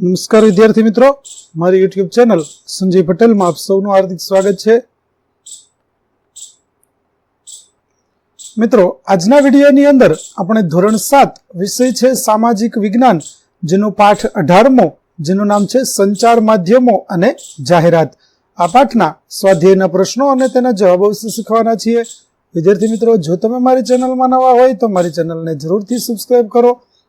નમસ્કાર વિદ્યાર્થી મિત્રો. મારી યુટ્યુબ ચેનલ સંજય પટેલમાં આપ સૌનું હાર્દિક સ્વાગત છે. મિત્રો, આજના વિડીયોની અંદર આપણે ધોરણ સાત વિષય છે સામાજિક વિજ્ઞાન, જેનો પાઠ અઢારમો, જેનું નામ છે સંચાર માધ્યમો અને જાહેરાત. આ પાઠના સ્વાધ્યાયના પ્રશ્નો અને તેના જવાબો વિશે શીખવાના છીએ. વિદ્યાર્થી મિત્રો, જો તમે મારી ચેનલમાં નવા હોય તો મારી ચેનલને જરૂરથી સબસ્ક્રાઈબ કરો.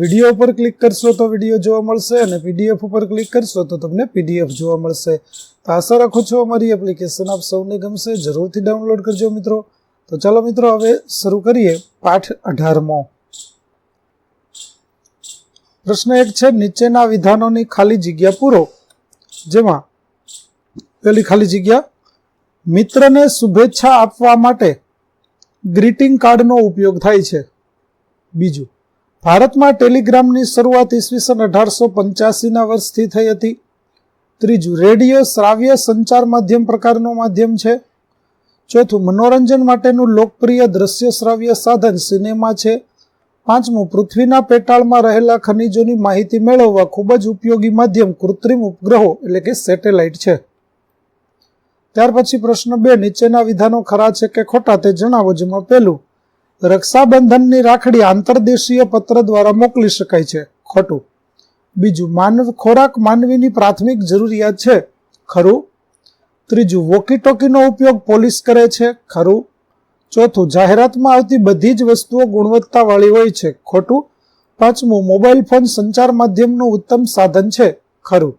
વીડિયો ઉપર ક્લિક કરશો તો વીડિયો જોવા મળશે અને પીડીએફ ઉપર ક્લિક કરશો તો તમને પીડીએફ જોવા મળશે. તો આશા રાખું છું અમારી એપ્લિકેશન આપ સૌને ગમશે. જરૂરથી ડાઉનલોડ કરજો મિત્રો. તો ચાલો મિત્રો હવે શરૂ કરીએ પાઠ અઢારમો. પ્રશ્ન એક છે, નીચેના વિધાનોની ખાલી જગ્યા પૂરો. જેમાં પેલી ખાલી જગ્યા, મિત્રને શુભેચ્છા આપવા માટે ગ્રીટિંગ કાર્ડનો ઉપયોગ થાય છે. બીજું ભારતમાં ટેલિગ્રામની શરૂઆત ઈસવીસન અઢારસો પંચ્યાસીના વર્ષથી થઈ હતી. ત્રીજું, રેડિયો શ્રાવ્ય સંચાર માધ્યમ પ્રકારનું માધ્યમ છે. ચોથું, મનોરંજન માટેનું લોકપ્રિય દ્રશ્ય શ્રાવ્ય સાધન સિનેમા છે. પાંચમું, પૃથ્વીના પેટાળમાં રહેલા ખનિજોની માહિતી મેળવવા ખૂબ જ ઉપયોગી માધ્યમ કૃત્રિમ ઉપગ્રહો એટલે કે સેટેલાઇટ છે. ત્યાર પછી પ્રશ્ન બે, નીચેના વિધાનો ખરા છે કે ખોટા તે જણાવો જેમાં પહેલું રક્ષાબંધનની રાખડી આંતરદેશીય પત્ર દ્વારા મોકલી શકાય છે. ખોટું. બીજું, માનવ ખોરાક માનવીની પ્રાથમિક જરૂરિયાત છે. ખરું. ત્રીજું વોકી ટોકીનો ઉપયોગ પોલીસ કરે છે. ખરું. ચોથું, જાહેરાતમાં આવતી બધી જ વસ્તુઓ ગુણવત્તાવાળી હોય છે. ખોટું. પાંચમું, મોબાઈલ ફોન સંચાર માધ્યમનું ઉત્તમ સાધન છે. ખરું.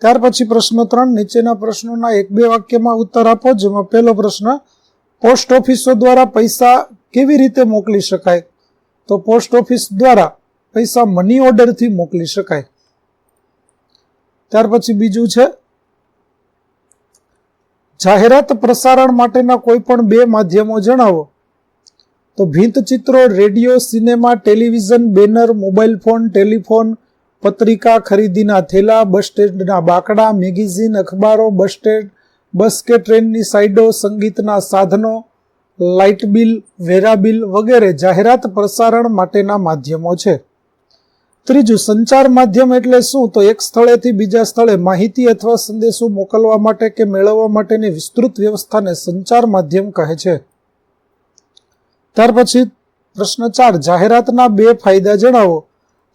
ત્યાર પછી પ્રશ્ન ત્રણ, નીચેના પ્રશ્નોના એક બે વાક્યમાં ઉત્તર આપો, જેમાં પહેલો પ્રશ્ન પોસ્ટ ઓફિસો દ્વારા પૈસા કેવી રીતે મોકલી શકાય? તો પોસ્ટ ઓફિસ દ્વારા પૈસા મની ઓર્ડરથી મોકલી શકાય. ત્યાર પછી બીજું છે, જાહેરાત પ્રસારણ માટેના કોઈ પણ બે માધ્યમો જણાવો. તો ભીંત ચિત્રો, radio, cinema, television, banner, mobile phone, telephone, પત્રિકા ખરીદીના થેલા, બસ સ્ટેન્ડના બાકડા, મેગેઝિન, અખબારો, બસ સ્ટેન્ડ બસ કે ટ્રેનની સાઇડો સંગીતના સાધનો, લાઇટ બિલ, વેરા બિલ વગેરે જાહેરાત પ્રસારણ માટેના માધ્યમો છે. ત્રીજું, સંચાર માધ્યમ એટલે શું? તો એક સ્થળેથી બીજા સ્થળે માહિતી અથવા સંદેશો મોકલવા માટે કે મેળવવા માટેની વિસ્તૃત વ્યવસ્થાને સંચાર માધ્યમ કહે છે. ત્યાર પછી પ્રશ્ન ચાર, જાહેરાતના બે ફાયદા જણાવો.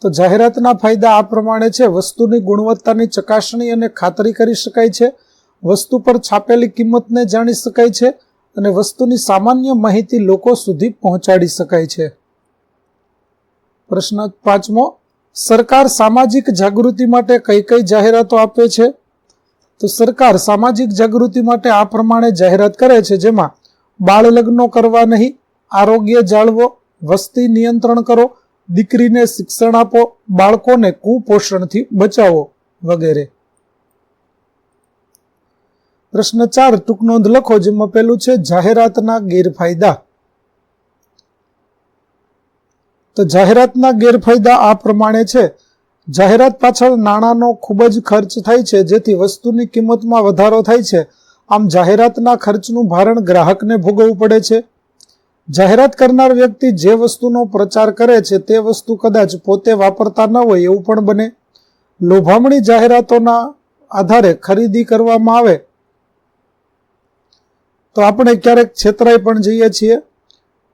તો જાહેરાતના ફાયદા આ પ્રમાણે છે. વસ્તુની ગુણવત્તાની ચકાસણી અને ખાતરી કરી શકાય છે. વસ્તુ પર છાપેલી કિંમતને જાણી શકાય છે અને વસ્તુની સામાન્ય માહિતી લોકો સુધી પહોંચાડી શકાય છે. પ્રશ્ન પાંચમો, સરકાર સામાજિક જાગૃતિ માટે કઈ કઈ જાહેરાતો આપે છે? તો સરકાર સામાજિક જાગૃતિ માટે આ પ્રમાણે જાહેરાત કરે છે જેમાં બાળ લગ્નો કરવા નહીં, આરોગ્ય જાળવો, વસ્તી નિયંત્રણ કરો, દીકરીને શિક્ષણ આપો, બાળકોને કુપોષણથી બચાવો વગેરે. પ્રશ્ન ચાર, ટૂંક નોંધ લખો જેમાં પેલું છે, જાહેરાતના ગેરફાયદા. તો જાહેરાતના ગેરફાયદા આ પ્રમાણે છે. જાહેરાત પાછળ નાણાંનો ખૂબ જ ખર્ચ થાય છે, જેથી વસ્તુની કિંમતમાં વધારો થાય છે. આમ જાહેરાતના ખર્ચનું ભારણ ગ્રાહકને ભોગવવું પડે છે. જાહેરાત કરનાર વ્યક્તિ જે વસ્તુનો પ્રચાર કરે છે, તે વસ્તુ કદાચ પોતે વાપરતા ન હોય એવું પણ બને. લોભામણી જાહેરાતોના આધારે ખરીદી કરવામાં આવે. તો આપણે ક્યારેક છેતરાઈ પણ જઈએ છીએ.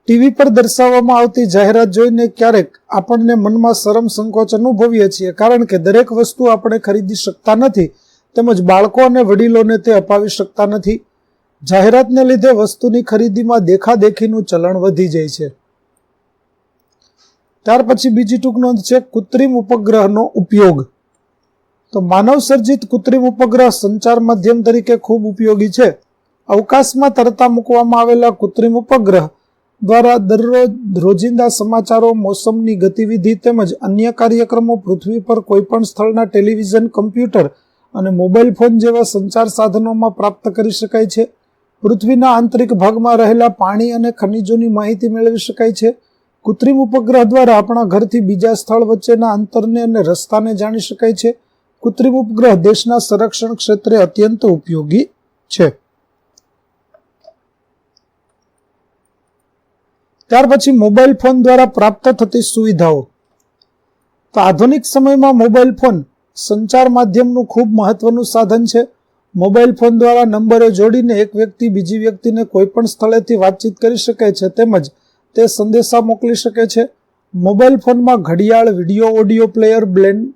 ટીવી પર દર્શાવવામાં આવતી જાહેરાત જોઈને ક્યારેક આપણને મનમાં શરમ સંકોચ અનુભવીએ છીએ, કારણ કે દરેક વસ્તુ આપણે ખરીદી શકતા નથી, તેમજ બાળકો અને વડીલોને તે અપાવી શકતા નથી. જાહેરાતને લીધે વસ્તુની ખરીદીમાં દેખાદેખીનું ચલણ વધી જાય છે. ત્યાર પછી બીજી ટૂંક નોંધ છે, કૃત્રિમ ઉપગ્રહનો ઉપયોગ. તો માનવ સર્જિત કૃત્રિમ ઉપગ્રહ સંચાર માધ્યમ તરીકે ખૂબ ઉપયોગી છે. અવકાશમાં તરતા મૂકવામાં આવેલા કૃત્રિમ ઉપગ્રહ દ્વારા દરરોજ રોજિંદા સમાચારો, મોસમની ગતિવિધિ તેમજ અન્ય કાર્યક્રમો પૃથ્વી પર કોઈપણ સ્થળના ટેલિવિઝન, કમ્પ્યુટર અને મોબાઈલ ફોન જેવા સંચાર સાધનોમાં પ્રાપ્ત કરી શકાય છે. પૃથ્વીના આંતરિક ભાગમાં રહેલા પાણી અને ખનિજોની માહિતી મેળવી શકાય છે. કૃત્રિમ ઉપગ્રહ દ્વારા આપણા ઘરથી બીજા સ્થળ વચ્ચેના અંતરને અને રસ્તાને જાણી શકાય છે. કૃત્રિમ ઉપગ્રહ દેશના સંરક્ષણ ક્ષેત્રે અત્યંત ઉપયોગી છે. ત્યાર પછી મોબાઈલ ફોન દ્વારા પ્રાપ્ત થતી સુવિધાઓ. તો આધુનિક સમયમાં મોબાઈલ ફોન સંચાર માધ્યમનું ખૂબ મહત્વનું સાધન છે. મોબાઈલ ફોન દ્વારા નંબરો જોડીને એક વ્યક્તિ બીજી વ્યક્તિને કોઈ પણ સ્થળેથી વાતચીત કરી શકે છે તેમજ તે સંદેશા મોકલી શકે છે. મોબાઈલ ફોનમાં ઘડિયાળ, video, audio player blend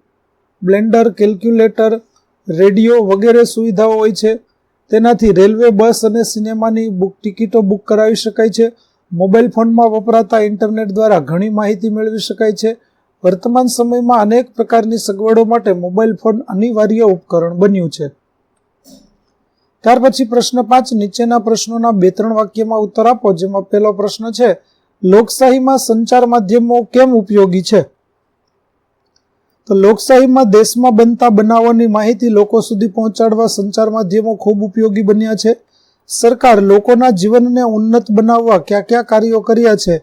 blender, calculator, radio વગેરે સુવિધાઓ હોય છે. તેનાથી રેલવે, બસ અને સિનેમાની બુક ટિકિટો બુક કરાવી શકાય છે. મોબાઈલ ફોનમાં વપરાતા ઇન્ટરનેટ દ્વારા ઘણી માહિતી મેળવી શકાય છે. વર્તમાન સમયમાં અનેક પ્રકારની સગવડો માટે મોબાઈલ ફોન અનિવાર્ય ઉપકરણ બન્યું છે. ત્યાર પછી પ્રશ્ન પાંચ, નીચેના પ્રશ્નોના બે ત્રણ વાક્યમાં ઉત્તર આપો, જેમાં પહેલો પ્રશ્ન છે, લોકશાહીમાં સંચાર માધ્યમો કેમ ઉપયોગી છે? તો લોકશાહીમાં દેશમાં બનતા બનાવોની માહિતી લોકો સુધી પહોંચાડવા સંચાર માધ્યમો ખૂબ ઉપયોગી બન્યા છે. સરકાર લોકોના જીવનને ઉન્નત બનાવવા કયા કયા કાર્યો કર્યા છે,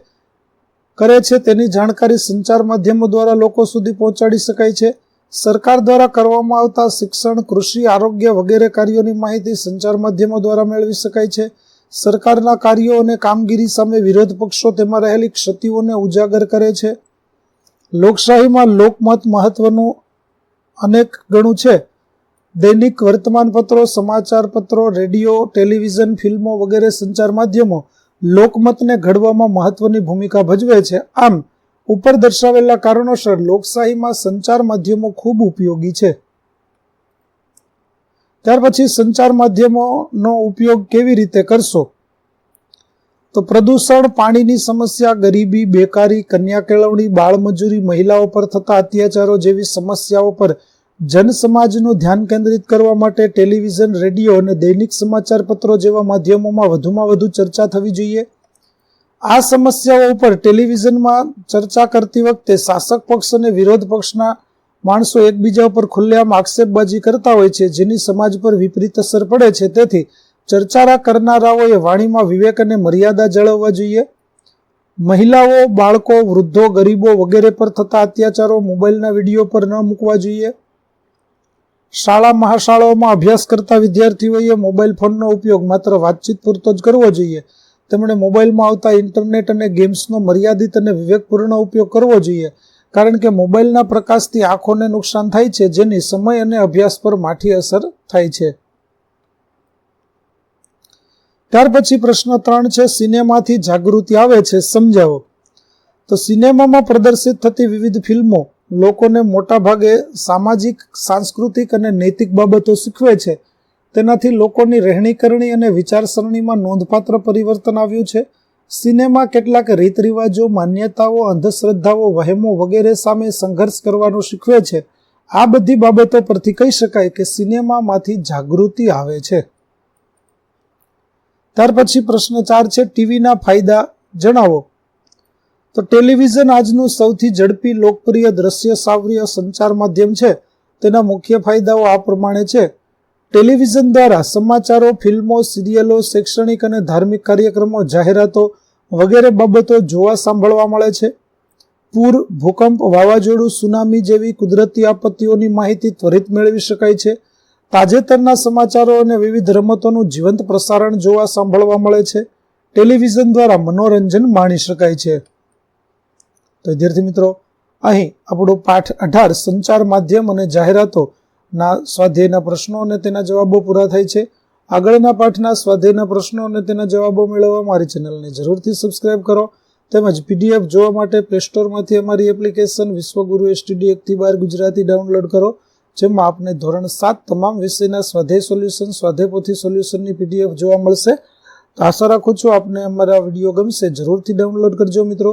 કરે છે તેની જાણકારી સંચાર માધ્યમો દ્વારા લોકો સુધી પહોંચાડી શકાય છે. સરકાર દ્વારા કરવામાં આવતા શિક્ષણ, કૃષિ, આરોગ્ય વગેરે કાર્યોની માહિતી સંચાર માધ્યમો દ્વારા મેળવી શકાય છે. સરકારના કાર્યો અને કામગીરી સામે વિરોધ પક્ષો તેમાં રહેલી ક્ષતિઓને ઉજાગર કરે છે. લોકશાહીમાં લોકમત મહત્વનું અનેક ગણું છે. દૈનિક વર્તમાનપત્રો સમાચાર પત્રો રેડિયો, ટેલિવિઝન, ફિલ્મો વગેરે સંચાર માધ્યમો લોકમતને ઘડવામાં મહત્વની ભૂમિકા ભજવે છે. આમ, ઉપર દર્શાવેલા કારણોસર લોકશાહીમાં સંચાર માધ્યમો ખૂબ ઉપયોગી છે. ત્યાર પછી સંચાર માધ્યમોનો ઉપયોગ કેવી રીતે કરશો? તો પ્રદૂષણ, પાણીની સમસ્યા, ગરીબી, બેકારી કન્યા કેળવણી બાળમજૂરી, મહિલાઓ પર થતા અત્યાચારો જેવી સમસ્યાઓ પર જનસમાજનું ધ્યાન કેન્દ્રિત કરવા માટે ટેલિવિઝન, રેડિયો અને દૈનિક સમાચાર પત્રો જેવા માધ્યમોમાં વધુમાં વધુ ચર્ચા થવી જોઈએ. આ સમસ્યાઓ ઉપર ટેલિવિઝનમાં ચર્ચા કરતી વખતે શાસક પક્ષ અને વિરોધ પક્ષના માણસો એકબીજા ઉપર ખુલ્લેઆમ આક્ષેપબાજી કરતા હોય છે, જેની સમાજ પર વિપરીત અસર પડે છે. તેથી ચર્ચા કરનારાઓએ વાણીમાં વિવેક અને મર્યાદા જાળવવા જોઈએ. મહિલાઓ, બાળકો, વૃદ્ધો, ગરીબો વગેરે પર થતા અત્યાચારો મોબાઈલના વીડિયો પર ન મૂકવા જોઈએ. શાળા મહાશાળાઓમાં અભ્યાસ કરતા વિદ્યાર્થીઓએ મોબાઈલ ફોનનો ઉપયોગ માત્ર વાતચીત પૂરતો જ કરવો જોઈએ. તેમણે મોબાઈલમાં આવતા ઇન્ટરનેટ અને ગેમ્સનો મર્યાદિત અને વિવેકપૂર્ણ ઉપયોગ કરવો જોઈએ. કારણ કે મોબાઈલના પ્રકાશથી આંખોને નુકસાન થાય છે, જેની સમય અને અભ્યાસ પર માઠી અસર થાય છે. ત્યાર પછી પ્રશ્ન ત્રણ છે, સિનેમાથી જાગૃતિ આવે છે, સમજાવો. તો સિનેમામાં પ્રદર્શિત થતી વિવિધ ફિલ્મો લોકોને મોટા ભાગે સામાજિક, સાંસ્કૃતિક અને નૈતિક બાબતો શીખવે છે. તેનાથી લોકોની રહેણીકરણી અને વિચારસરણીમાં નોંધપાત્ર પરિવર્તન આવ્યું છે. સિનેમા કેટલાક રીત રિવાજો માન્યતાઓ, અંધશ્રદ્ધાઓ, વહેમો વગેરે સામે સંઘર્ષ કરવાનું શીખવે છે. આ બધી બાબતો પરથી કહી શકાય કે સિનેમામાંથી જાગૃતિ આવે છે. ત્યાર પછી પ્રશ્ન ચાર છે, ટીવીના ફાયદા જણાવો. તો ટેલિવિઝન આજનું સૌથી ઝડપી, લોકપ્રિય દ્રશ્ય સાવર્ય સંચાર માધ્યમ છે. તેના મુખ્ય ફાયદાઓ આ પ્રમાણે છે. ટેલિવિઝન દ્વારા સમાચારો, ફિલ્મો, સિરિયલો, શૈક્ષણિક અને ધાર્મિક કાર્યક્રમો, જાહેરાતો વગેરે બાબતો જોવા સાંભળવા મળે છે. પૂર, ભૂકંપ, વાવાઝોડું, સુનામી જેવી કુદરતી આપત્તિઓની માહિતી ત્વરિત મેળવી શકાય છે. તાજેતરના સમાચારો અને વિવિધ રમતોનું જીવંત પ્રસારણ જોવા સાંભળવા મળે છે. ટેલિવિઝન દ્વારા મનોરંજન માણી શકાય છે. તો વિદ્યાર્થી મિત્રો, અહીં આપણો પાઠ અઢાર સંચાર માધ્યમ અને જાહેરાતોના સ્વાધ્યાયના પ્રશ્નો અને તેના જવાબો પૂરા થાય છે. આગળના પાઠના સ્વાધ્યાયના પ્રશ્નો અને તેના જવાબો મેળવવા મારી ચેનલને જરૂરથી સબસ્ક્રાઇબ કરો તેમજ પીડીએફ જોવા માટે પ્લે સ્ટોરમાંથી અમારી એપ્લિકેશન વિશ્વગુરુ એસટીડી એકથી બાર ગુજરાતી ડાઉનલોડ કરો, જેમાં આપને ધોરણ સાત તમામ વિષયના સ્વાધ્યાય સોલ્યુશન સ્વાધ્યાય પોથી સોલ્યુશનની પીડીએફ જોવા મળશે. તો આશા રાખું છું આપને અમારા વીડિયો ગમશે. જરૂરથી ડાઉનલોડ કરજો મિત્રો.